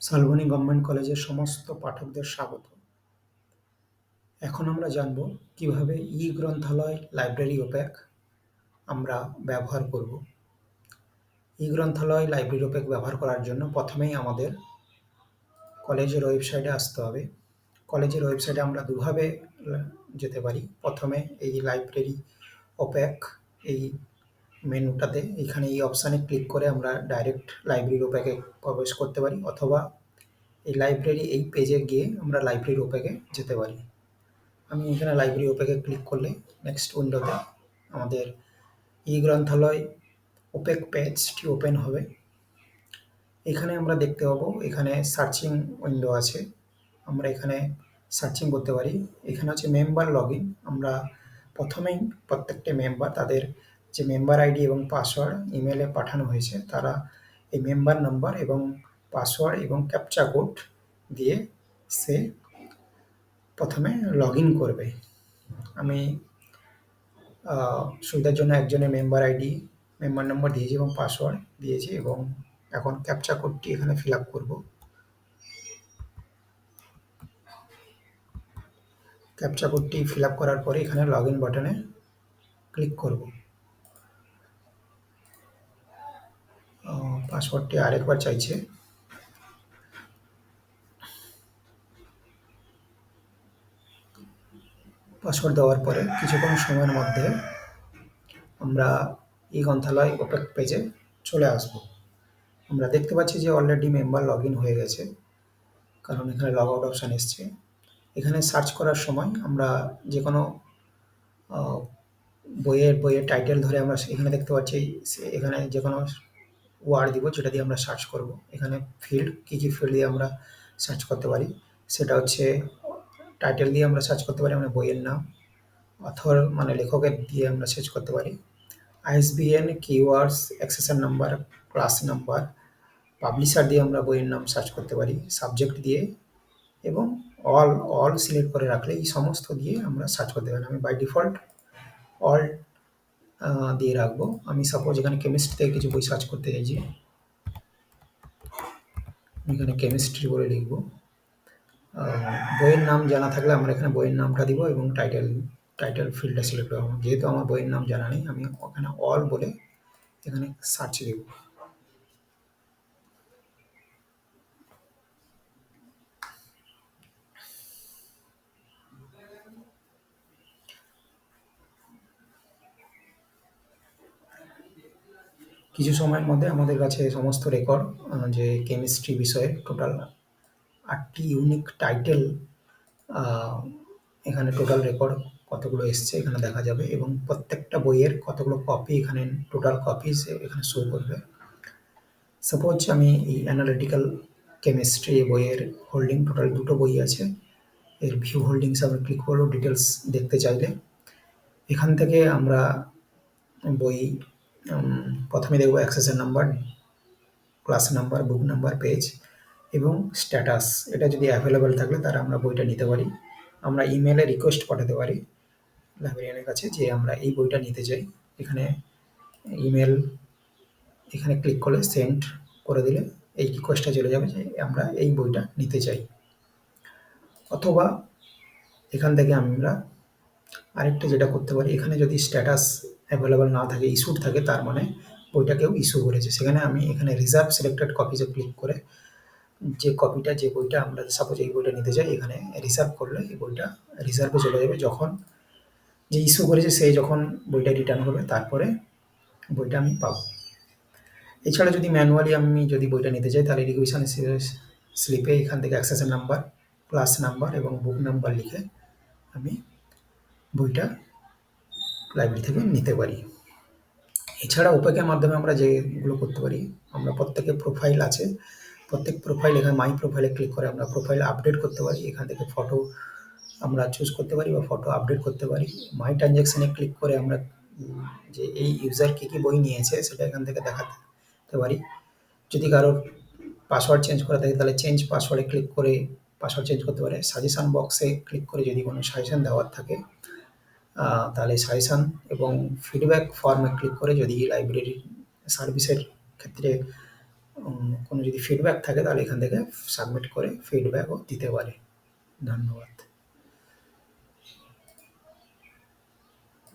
Salboni government কলেজের সমস্ত পাঠকদের স্বাগত। এখন আমরা জানব কীভাবে ই গ্রন্থালয় লাইব্রেরি ওপ্যাক আমরা ব্যবহার করব। ই গ্রন্থালয় লাইব্রেরি ওপ্যাক ব্যবহার করার জন্য প্রথমেই আমাদের কলেজের ওয়েবসাইটে আসতে হবে। কলেজের ওয়েবসাইটে আমরা দুভাবে যেতে পারি। প্রথমে এই লাইব্রেরি ওপ্যাক এই মেনুটাতে এখানে এই অপশানে ক্লিক করে আমরা ডাইরেক্ট লাইব্রেরি ওপ্যাকে প্রবেশ করতে পারি অথবা এই লাইব্রেরি এই পেজে গিয়ে আমরা লাইব্রেরি ওপ্যাকে যেতে পারি। আমি এখানে লাইব্রেরি ওপ্যাকে ক্লিক করলে নেক্সট উইন্ডোতে আমাদের ই গ্রন্থালয় ওপেক পেজটি ওপেন হবে। এখানে আমরা দেখতে পাবো এখানে সার্চিং উইন্ডো আছে। আমরা এখানে সার্চিং করতে পারি। এখানে হচ্ছে মেম্বার লগ আমরা প্রথমেই প্রত্যেকটা মেম্বার তাদের যে মেম্বার আইডি এবং পাসওয়ার্ড ইমেলে পাঠানো হয়েছে, তারা এই মেম্বার নাম্বার এবং পাসওয়ার্ড এবং ক্যাপচা কোড দিয়ে সে প্রথমে লগ করবে। আমি সুবিধার জন্য একজনের মেম্বার আইডি মেম্বার নম্বর দিয়েছি এবং পাসওয়ার্ড দিয়েছি এবং এখন ক্যাপচা কোডটি এখানে ফিল আপ করব। ক্যাপচা কোডটি ফিল আপ করার পরে এখানে লগ ইন বাটনে ক্লিক করব। পাসওয়ার্ডটি আরেকবার চাইছে। পাসওয়ার্ড দেওয়ার পরে কিছুক্ষণ সময়ের মধ্যে আমরা এই গ্রন্থালয় ওপেক পেজে চলে আসব। আমরা দেখতে পাচ্ছি যে অলরেডি মেম্বার লগ হয়ে গেছে, কারণ এখানে লগ আউট অপশান এসছে। এখানে সার্চ করার সময় আমরা যে কোনো বইয়ের বইয়ের টাইটেল ধরে আমরা এখানে দেখতে পাচ্ছি এখানে যে কোনো ওয়ার্ড দিব, যেটা দিয়ে আমরা সার্চ করব। এখানে ফিল্ড কী কী ফিল্ড দিয়ে আমরা সার্চ করতে পারি? সেটা হচ্ছে টাইটেল দিয়ে আমরা সার্চ করতে পারি আমরা বইয়ের নাম অথর মানে লেখকের দিয়ে আমরা সার্চ করতে পারি। ISBN keywords accession number class number publisher দিয়ে আমরা বইয়ের নাম সার্চ করতে পারি সাবজেক্ট দিয়ে, এবং অল অল সিলেক্ট করে রাখলে এই সমস্ত দিয়ে আমরা সার্চ করতে পারি। আমি বাই ডিফল্ট অল দিয়ে রাখব। আমি সাপোজ এখানে কেমিস্ট্রিতে কিছু বই সার্চ করতে চাইছি। এখানে কেমিস্ট্রি বলে লিখব। বইয়ের নাম জানা থাকলে আমরা এখানে বইয়ের নামটা দিব এবং টাইটেল টাইটেল ফিল্ডটা সিলেক্ট করব। যেহেতু আমার বইয়ের নাম জানা নেই, আমি ওখানে অল বলে এখানে সার্চ দিব। কিছু সময়ের মধ্যে আমাদের কাছে সমস্ত রেকর্ড যে কেমিস্ট্রি বিষয়ে টোটাল আটটি ইউনিক টাইটেল এখানে টোটাল রেকর্ড কতগুলো এসছে এখানে দেখা যাবে এবং প্রত্যেকটা বইয়ের কতগুলো কপি এখানে টোটাল কপিস এখানে শো করবে। সাপোজ আমি এই অ্যানালিটিক্যাল কেমিস্ট্রি বইয়ের হোল্ডিং টোটাল দুটো বই আছে, এর ভিউ হোল্ডিংস আমরা ক্লিক করব ডিটেলস দেখতে চাইলে। এখান থেকে আমরা বই প্রথমে দেখব অ্যাক্সেসের number class number book number page এবং স্ট্যাটাস এটা যদি অ্যাভেলেবেল থাকলে তারা আমরা বইটা নিতে পারি। আমরা ইমেলে রিকোয়েস্ট পাঠাতে পারি লাইব্রেরিয়ানের কাছে যে আমরা এই বইটা নিতে চাই। এখানে ইমেল এখানে ক্লিক করলে সেন্ড করে দিলে এই রিকোয়েস্টটা চলে যাবে যে আমরা এই বইটা নিতে চাই। অথবা এখান থেকে আমরা আরেকটা যেটা করতে পারি, এখানে যদি স্ট্যাটাস অ্যাভেলেবেল না থাকে ইস্যুড থাকে, তার মানে বইটা কেউ ইস্যু করেছে। সেখানে আমি এখানে রিজার্ভ সিলেক্টেড কপিজে ক্লিক করে যে কপিটা যে বইটা আমরা সাপোজ এই বইটা নিতে চাই, এখানে রিজার্ভ করলে এই বইটা রিজার্ভে চলে যাবে। যখন যে ইস্যু করেছে, সে যখন বইটা রিটার্ন করবে, তারপরে বইটা আমি পাব। এছাড়া যদি ম্যানুয়ালি আমি যদি বইটা নিতে চাই, তাহলে রিকুইশন স্লিপে এখান থেকে অ্যাক্সেসের নাম্বার ক্লাস নাম্বার এবং বুক নাম্বার লিখে আমি বইটা লাইব্রেরি থেকে নিতে পারি। এছাড়া ওপেকের মাধ্যমে আমরা যেগুলো করতে পারি, আমরা প্রত্যেকের প্রোফাইল আছে। প্রত্যেক প্রোফাইল এখানে মাই প্রোফাইলে ক্লিক করে আমরা প্রোফাইল আপডেট করতে পারি। এখান থেকে ফটো আমরা চুজ করতে পারি বা ফটো আপডেট করতে পারি। মাই ট্রানজ্যাকশানে ক্লিক করে আমরা যে এই ইউজার কী কী বই নিয়েছে সেটা এখান থেকে দেখাতে পারি। যদি কারোর পাসওয়ার্ড চেঞ্জ করা থাকে তাহলে চেঞ্জ পাসওয়ার্ডে ক্লিক করে পাসওয়ার্ড চেঞ্জ করতে পারে। সাজেশান বক্সে ক্লিক করে যদি কোনো সাজেশান দেওয়ার থাকে তাহলে সাজেশান এবং ফিডব্যাক ফর্মে ক্লিক করে যদি লাইব্রেরি সার্ভিসের ক্ষেত্রে কোনো যদি ফিডব্যাক থাকে তাহলে এখান থেকে সাবমিট করে ফিডব্যাকও দিতে পারে। ধন্যবাদ।